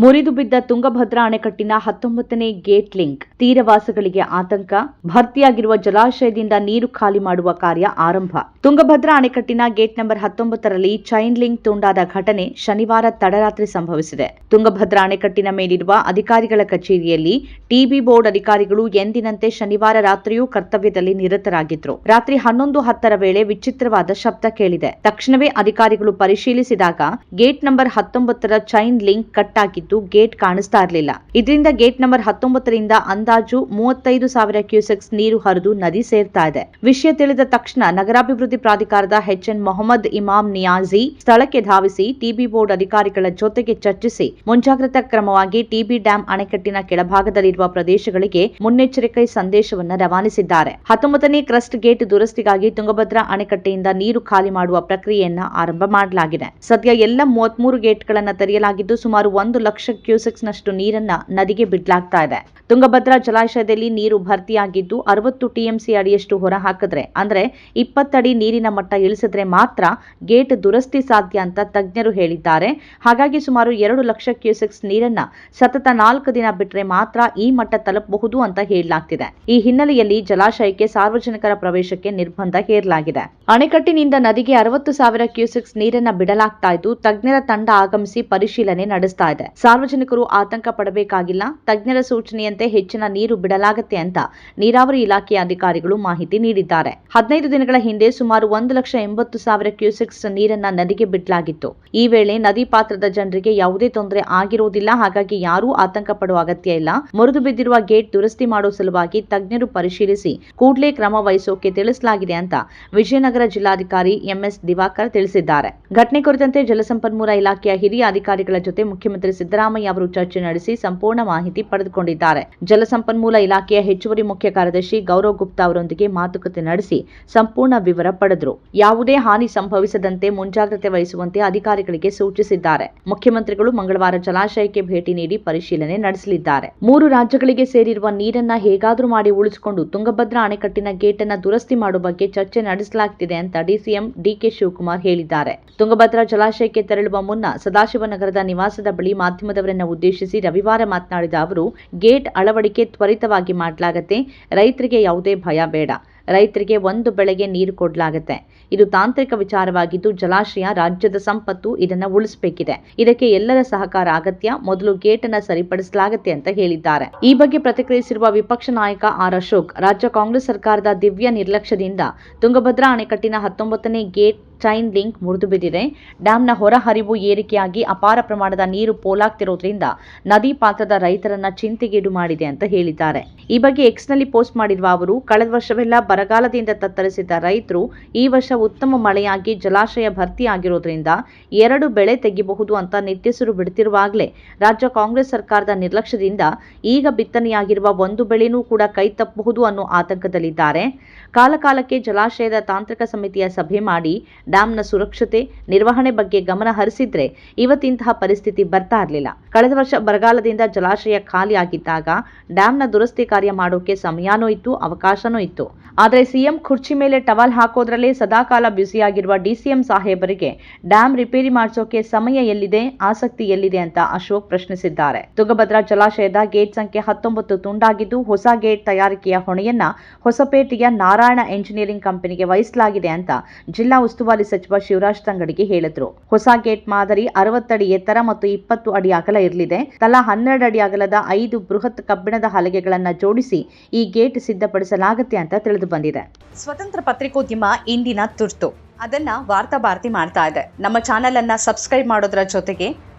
ಮುರಿದು ಬಿದ್ದ ತುಂಗಭದ್ರಾ ಅಣೆಕಟ್ಟಿನ ಹತ್ತೊಂಬತ್ತನೇ ಗೇಟ್ ಲಿಂಕ್. ತೀರವಾಸಿಗಳಿಗೆ ಆತಂಕ, ಭರ್ತಿಯಾಗಿರುವ ಜಲಾಶಯದಿಂದ ನೀರು ಖಾಲಿ ಮಾಡುವ ಕಾರ್ಯ ಆರಂಭ. ತುಂಗಭದ್ರಾ ಅಣೆಕಟ್ಟಿನ ಗೇಟ್ ನಂಬರ್ ಹತ್ತೊಂಬತ್ತರಲ್ಲಿ ಚೈನ್ ಲಿಂಕ್ ತುಂಡಾದ ಘಟನೆ ಶನಿವಾರ ತಡರಾತ್ರಿ ಸಂಭವಿಸಿದೆ. ತುಂಗಭದ್ರಾ ಅಣೆಕಟ್ಟಿನ ಮೇಲಿರುವ ಅಧಿಕಾರಿಗಳ ಕಚೇರಿಯಲ್ಲಿ ಟಿಬಿ ಬೋರ್ಡ್ ಅಧಿಕಾರಿಗಳು ಎಂದಿನಂತೆ ಶನಿವಾರ ರಾತ್ರಿಯೂ ಕರ್ತವ್ಯದಲ್ಲಿ ನಿರತರಾಗಿದ್ರು. ರಾತ್ರಿ ಹನ್ನೊಂದು ಹತ್ತರ ವೇಳೆ ವಿಚಿತ್ರವಾದ ಶಬ್ದ ಕೇಳಿದೆ. ತಕ್ಷಣವೇ ಅಧಿಕಾರಿಗಳು ಪರಿಶೀಲಿಸಿದಾಗ ಗೇಟ್ ನಂಬರ್ ಹತ್ತೊಂಬತ್ತರ ಚೈನ್ ಲಿಂಕ್ ಕಟ್ ಆಗಿದ್ದು ಗೇಟ್ ಕಾಣಿಸ್ತಾ ಇರಲಿಲ್ಲ. ಇದರಿಂದ ಗೇಟ್ ನಂಬರ್ ಹತ್ತೊಂಬತ್ತರಿಂದ ಅಂದಾಜು ಮೂವತ್ತೈದು ಸಾವಿರ ಕ್ಯೂಸೆಕ್ಸ್ ನೀರು ಹರಿದು ನದಿ ಸೇರ್ತಾ ಇದೆ. ವಿಷಯ ತಿಳಿದ ತಕ್ಷಣ ನಗರಾಭಿವೃದ್ಧಿ ಪ್ರಾಧಿಕಾರದ ಎಚ್ಎನ್ ಮೊಹಮ್ಮದ್ ಇಮಾಮ್ ನಿಯಾಜಿ ಸ್ಥಳಕ್ಕೆ ಧಾವಿಸಿ ಟಿಬಿ ಬೋರ್ಡ್ ಅಧಿಕಾರಿಗಳ ಜೊತೆಗೆ ಚರ್ಚಿಸಿ ಮುಂಜಾಗ್ರತಾ ಕ್ರಮವಾಗಿ ಟಿಬಿ ಡ್ಯಾಂ ಅಣೆಕಟ್ಟಿನ ಕೆಳಭಾಗದಲ್ಲಿರುವ ಪ್ರದೇಶಗಳಿಗೆ ಮುನ್ನೆಚ್ಚರಿಕೆ ಸಂದೇಶವನ್ನು ರವಾನಿಸಿದ್ದಾರೆ. ಹತ್ತೊಂಬತ್ತನೇ ಕ್ರಸ್ಟ್ ಗೇಟ್ ದುರಸ್ತಿಗಾಗಿ ತುಂಗಭದ್ರಾ ಅಣೆಕಟ್ಟೆಯಿಂದ ನೀರು ಖಾಲಿ ಮಾಡುವ ಪ್ರಕ್ರಿಯೆಯನ್ನ ಆರಂಭ ಮಾಡಲಾಗಿದೆ. ಸದ್ಯ ಎಲ್ಲ ಮೂವತ್ಮೂರು ಗೇಟ್ಗಳನ್ನು ತೆರೆಯಲಾಗಿದ್ದು ಸುಮಾರು ಒಂದು ಕ್ಯೂಸೆಕ್ಸ್ ನಷ್ಟು ನೀರನ್ನ ನದಿಗೆ ಬಿಡ್ಲಾಗ್ತಾ ಇದೆ. ತುಂಗಭದ್ರಾ ಜಲಾಶಯದಲ್ಲಿ ನೀರು ಭರ್ತಿಯಾಗಿದ್ದು ಅರವತ್ತು ಟಿಎಂಸಿ ಅಡಿಯಷ್ಟು ಹೊರ ಹಾಕಿದ್ರೆ ಅಂದ್ರೆ ಇಪ್ಪತ್ತಡಿ ನೀರಿನ ಮಟ್ಟ ಇಳಿಸಿದ್ರೆ ಮಾತ್ರ ಗೇಟ್ ದುರಸ್ತಿ ಸಾಧ್ಯ ಅಂತ ತಜ್ಞರು ಹೇಳಿದ್ದಾರೆ. ಹಾಗಾಗಿ ಸುಮಾರು ಎರಡು ಲಕ್ಷ ಕ್ಯೂಸೆಕ್ಸ್ ನೀರನ್ನ ಸತತ ನಾಲ್ಕು ದಿನ ಬಿಟ್ರೆ ಮಾತ್ರ ಈ ಮಟ್ಟ ತಲುಪಬಹುದು ಅಂತ ಹೇಳಲಾಗ್ತಿದೆ. ಈ ಹಿನ್ನೆಲೆಯಲ್ಲಿ ಜಲಾಶಯಕ್ಕೆ ಸಾರ್ವಜನಿಕರ ಪ್ರವೇಶಕ್ಕೆ ನಿರ್ಬಂಧ ಹೇರಲಾಗಿದೆ. ಅಣೆಕಟ್ಟಿನಿಂದ ನದಿಗೆ ಅರವತ್ತು ಸಾವಿರ ಕ್ಯೂಸೆಕ್ಸ್ ನೀರನ್ನ ಬಿಡಲಾಗ್ತಾ ಇದ್ದು, ತಜ್ಞರ ತಂಡ ಆಗಮಿಸಿ ಪರಿಶೀಲನೆ ನಡೆಸ್ತಾ ಇದೆ. ಸಾರ್ವಜನಿಕರು ಆತಂಕ ಪಡಬೇಕಾಗಿಲ್ಲ. ತಜ್ಞರ ಸೂಚನೆಯಂತೆ ಹೆಚ್ಚಿನ ನೀರು ಬಿಡಲಾಗುತ್ತೆ ಅಂತ ನೀರಾವರಿ ಇಲಾಖೆಯ ಅಧಿಕಾರಿಗಳು ಮಾಹಿತಿ ನೀಡಿದ್ದಾರೆ. ಹದಿನೈದು ದಿನಗಳ ಹಿಂದೆ ಸುಮಾರು ಒಂದು ಲಕ್ಷ ಎಂಬತ್ತು ಸಾವಿರ ಕ್ಯೂಸೆಕ್ಸ್ ನೀರನ್ನ ನದಿಗೆ ಬಿಡಲಾಗಿತ್ತು ಈ ವೇಳೆ ನದಿ ಪಾತ್ರದ ಜನರಿಗೆ ಯಾವುದೇ ತೊಂದರೆ ಆಗಿರುವುದಿಲ್ಲ ಹಾಗಾಗಿ ಯಾರೂ ಆತಂಕ ಪಡುವ ಅಗತ್ಯ ಇಲ್ಲ. ಮುರಿದು ಬಿದ್ದಿರುವ ಗೇಟ್ ದುರಸ್ತಿ ಮಾಡುವ ಸಲುವಾಗಿ ತಜ್ಞರು ಪರಿಶೀಲಿಸಿ ಕೂಡಲೇ ಕ್ರಮ ವಹಿಸೋಕೆ ತಿಳಿಸಲಾಗಿದೆ ಅಂತ ವಿಜಯನಗರ ಜಿಲ್ಲಾಧಿಕಾರಿ ಎಂಎಸ್ ದಿವಾಕರ್ ತಿಳಿಸಿದ್ದಾರೆ. ಘಟನೆ ಕುರಿತಂತೆ ಜಲಸಂಪನ್ಮೂಲ ಇಲಾಖೆಯ ಹಿರಿಯ ಅಧಿಕಾರಿಗಳ ಜೊತೆ ಮುಖ್ಯಮಂತ್ರಿ ಸಿದ್ದರಾಮಯ್ಯ ಅವರು ಚರ್ಚೆ ನಡೆಸಿ ಸಂಪೂರ್ಣ ಮಾಹಿತಿ ಪಡೆದುಕೊಂಡಿದ್ದಾರೆ. ಜಲಸಂಪನ್ಮೂಲ ಇಲಾಖೆಯ ಹೆಚ್ಚುವರಿ ಮುಖ್ಯ ಕಾರ್ಯದರ್ಶಿ ಗೌರವ್ ಗುಪ್ತಾ ಅವರೊಂದಿಗೆ ಮಾತುಕತೆ ನಡೆಸಿ ಸಂಪೂರ್ಣ ವಿವರ ಪಡೆದರು. ಯಾವುದೇ ಹಾನಿ ಸಂಭವಿಸದಂತೆ ಮುಂಜಾಗ್ರತೆ ವಹಿಸುವಂತೆ ಅಧಿಕಾರಿಗಳಿಗೆ ಸೂಚಿಸಿದ್ದಾರೆ. ಮುಖ್ಯಮಂತ್ರಿಗಳು ಮಂಗಳವಾರ ಜಲಾಶಯಕ್ಕೆ ಭೇಟಿ ನೀಡಿ ಪರಿಶೀಲನೆ ನಡೆಸಲಿದ್ದಾರೆ. ಮೂರು ರಾಜ್ಯಗಳಿಗೆ ಸೇರಿರುವ ನೀರನ್ನ ಹೇಗಾದರೂ ಮಾಡಿ ಉಳಿಸಿಕೊಂಡು ತುಂಗಭದ್ರಾ ಅಣೆಕಟ್ಟಿನ ಗೇಟ್ ಅನ್ನ ದುರಸ್ತಿ ಮಾಡುವ ಬಗ್ಗೆ ಚರ್ಚೆ ನಡೆಸಲಾಗುತ್ತಿದೆ ಅಂತ ಡಿಸಿಎಂ ಡಿಕೆ ಶಿವಕುಮಾರ್ ಹೇಳಿದ್ದಾರೆ. ತುಂಗಭದ್ರಾ ಜಲಾಶಯಕ್ಕೆ ತೆರಳುವ ಮುನ್ನ ಸದಾಶಿವನಗರದ ನಿವಾಸದ ಬಳಿ ಮಾಧ್ಯಮದವರನ್ನ ಉದ್ದೇಶಿಸಿ ರವಿವಾರ ಮಾತನಾಡಿದ ಅವರು, ಗೇಟ್ ಅಳವಡಿಕೆ ತ್ವರಿತವಾಗಿ ಮಾಡಲಾಗತ್ತೆ, ರೈತರಿಗೆ ಯಾವುದೇ ಭಯ ಬೇಡ. ರೈತರಿಗೆ ಒಂದು ಬೆಳೆಗೆ ನೀರು ಕೊಡಲಾಗುತ್ತೆ. ಇದು ತಾಂತ್ರಿಕ ವಿಚಾರವಾಗಿದ್ದು, ಜಲಾಶಯ, ರಾಜ್ಯದ ಸಂಪತ್ತು ಇದನ್ನ ಉಳಿಸಬೇಕಿದೆ. ಇದಕ್ಕೆ ಎಲ್ಲರ ಸಹಕಾರ ಅಗತ್ಯ, ಮೊದಲು ಗೇಟ್ ಅನ್ನು ಸರಿಪಡಿಸಲಾಗುತ್ತೆ ಅಂತ ಹೇಳಿದ್ದಾರೆ. ಈ ಬಗ್ಗೆ ಪ್ರತಿಕ್ರಿಯಿಸಿರುವ ವಿಪಕ್ಷ ನಾಯಕ ಆರ್ ಅಶೋಕ್, ರಾಜ್ಯ ಕಾಂಗ್ರೆಸ್ ಸರ್ಕಾರದ ದಿವ್ಯ ನಿರ್ಲಕ್ಷ್ಯದಿಂದ ತುಂಗಭದ್ರಾ ಅಣೆಕಟ್ಟಿನ ಹತ್ತೊಂಬತ್ತನೇ ಗೇಟ್ ಚೈನ್ ಲಿಂಕ್ ಮುರಿದು ಬಿದ್ದಿದೆ ಡ್ಯಾಂನ ಹೊರಹರಿವು ಏರಿಕೆಯಾಗಿ ಅಪಾರ ಪ್ರಮಾಣದ ನೀರು ಪೋಲಾಗ್ತಿರೋದ್ರಿಂದ ನದಿ ಪಾತ್ರದ ರೈತರನ್ನ ಚಿಂತೆಗೀಡು ಮಾಡಿದೆ ಅಂತ ಹೇಳಿದ್ದಾರೆ. ಈ ಬಗ್ಗೆ ಎಕ್ಸ್ನಲ್ಲಿ ಪೋಸ್ಟ್ ಮಾಡಿರುವ ಅವರು, ಕಳೆದ ವರ್ಷವೆಲ್ಲ ಬರಗಾಲದಿಂದ ತತ್ತರಿಸಿದ್ದ ರೈತರು ಈ ವರ್ಷ ಉತ್ತಮ ಮಳೆಯಾಗಿ ಜಲಾಶಯ ಭರ್ತಿಯಾಗಿರೋದ್ರಿಂದ ಎರಡು ಬೆಳೆ ತೆಗಿಬಹುದು ಅಂತ ನಿಟ್ಟುಸಿರು ಬಿಡುತ್ತಿರುವಾಗಲೇ ರಾಜ್ಯ ಕಾಂಗ್ರೆಸ್ ಸರ್ಕಾರದ ನಿರ್ಲಕ್ಷ್ಯದಿಂದ ಈಗ ಬಿತ್ತನೆಯಾಗಿರುವ ಒಂದು ಬೆಳೆನೂ ಕೂಡ ಕೈ ತಪ್ಪಬಹುದು ಅನ್ನೋ ಆತಂಕದಲ್ಲಿದ್ದಾರೆ. ಕಾಲಕಾಲಕ್ಕೆ ಜಲಾಶಯದ ತಾಂತ್ರಿಕ ಸಮಿತಿಯ ಸಭೆ ಮಾಡಿ ಡ್ಯಾಂನ ಸುರಕ್ಷತೆ, ನಿರ್ವಹಣೆ ಬಗ್ಗೆ ಗಮನ ಹರಿಸಿದ್ರೆ ಇವತ್ತಿಂತಹ ಪರಿಸ್ಥಿತಿ ಬರ್ತಾ ಇರಲಿಲ್ಲ. ಕಳೆದ ವರ್ಷ ಬರಗಾಲದಿಂದ ಜಲಾಶಯ ಖಾಲಿ ಆಗಿದ್ದಾಗ ಡ್ಯಾಂನ ದುರಸ್ತಿ ಕಾರ್ಯ ಮಾಡೋಕೆ ಸಮಯನೂ ಇತ್ತು, ಅವಕಾಶನೂ ಇತ್ತು. ಆದರೆ ಸಿಎಂ ಕುರ್ಚಿ ಮೇಲೆ ಟವಲ್ ಹಾಕೋದ್ರಲ್ಲೇ ಸದಾಕಾಲ ಬ್ಯುಸಿಯಾಗಿರುವ ಡಿಸಿಎಂ ಸಾಹೇಬರಿಗೆ ಡ್ಯಾಂ ರಿಪೇರಿ ಮಾಡಿಸೋಕೆ ಸಮಯ ಎಲ್ಲಿದೆ, ಆಸಕ್ತಿ ಎಲ್ಲಿದೆ ಅಂತ ಅಶೋಕ್ ಪ್ರಶ್ನಿಸಿದ್ದಾರೆ. ತುಗಭದ್ರಾ ಜಲಾಶಯದ ಗೇಟ್ ಸಂಖ್ಯೆ ಹತ್ತೊಂಬತ್ತು ತುಂಡಾಗಿದ್ದು ಹೊಸ ಗೇಟ್ ತಯಾರಿಕೆಯ ಹೊಣೆಯನ್ನ ಹೊಸಪೇಟೆಯ ನಾರಾಯಣ ಎಂಜಿನಿಯರಿಂಗ್ ಕಂಪನಿಗೆ ವಹಿಸಲಾಗಿದೆ ಅಂತ ಜಿಲ್ಲಾ ಉಸ್ತುವಾರಿ ಸಚಿವ ಶಿವರಾಜ್ ತಂಗಡಿಗೆ ಹೇಳಿದ್ರು. ಹೊಸ ಗೇಟ್ ಮಾದರಿ ಅರವತ್ತಡಿ ಎತ್ತರ ಮತ್ತು ಇಪ್ಪತ್ತು ಅಡಿ ಅಗಲ ಇರಲಿದೆ. ತಲಾ ಹನ್ನೆರಡು ಅಡಿ ಅಗಲದ ಐದು ಬೃಹತ್ ಕಬ್ಬಿಣದ ಹಲಗೆಗಳನ್ನ ಜೋಡಿಸಿ ಈ ಗೇಟ್ ಸಿದ್ಧಪಡಿಸಲಾಗುತ್ತೆ ಅಂತ ತಿಳಿದು ಬಂದಿದೆ. ಸ್ವತಂತ್ರ ಪತ್ರಿಕೋದ್ಯಮ ಇಂದಿನ ತುರ್ತು. ಅದನ್ನ ವಾರ್ತಾ ಭಾರತಿ ಮಾಡ್ತಾ ಇದೆ. ನಮ್ಮ ಚಾನೆಲ್ ಅನ್ನ ಸಬ್ಸ್ಕ್ರೈಬ್ ಮಾಡೋದ್ರ ಜೊತೆಗೆ